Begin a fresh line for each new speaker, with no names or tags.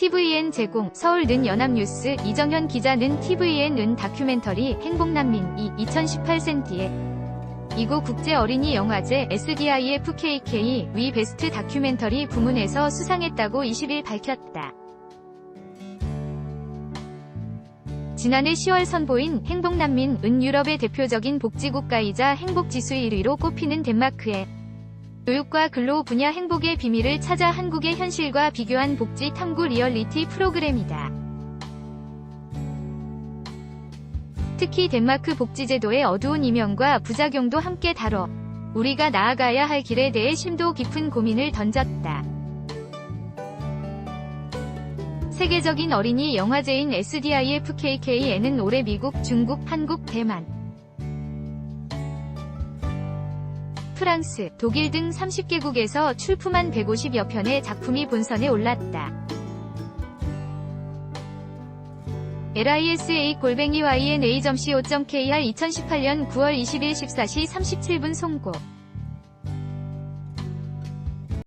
TVN 제공 서울 는 연합뉴스 이정현 기자 는 TVN은 다큐멘터리 행복난민 이 2018센티에 이고 국제 어린이 영화제 SDIFKK 위 베스트 다큐멘터리 부문에서 수상했다고 20일 밝혔다. 지난해 10월 선보인 행복난민 은 유럽의 대표적인 복지국가이자 행복지수 1위로 꼽히는 덴마크의 교육과 근로 분야 행복의 비밀을 찾아 한국의 현실과 비교한 복지 탐구 리얼리티 프로그램이다. 특히 덴마크 복지제도의 어두운 이면과 부작용도 함께 다뤄 우리가 나아가야 할 길에 대해 심도 깊은 고민을 던졌다. 세계적인 어린이 영화제인 SDIFKK에는 올해 미국, 중국, 한국, 대만, 프랑스, 독일 등 30개국에서 출품한 150여 편의 작품이 본선에 올랐다. lisa 골뱅이 yna.co.kr 2018년 9월 20일 14시 37분 송고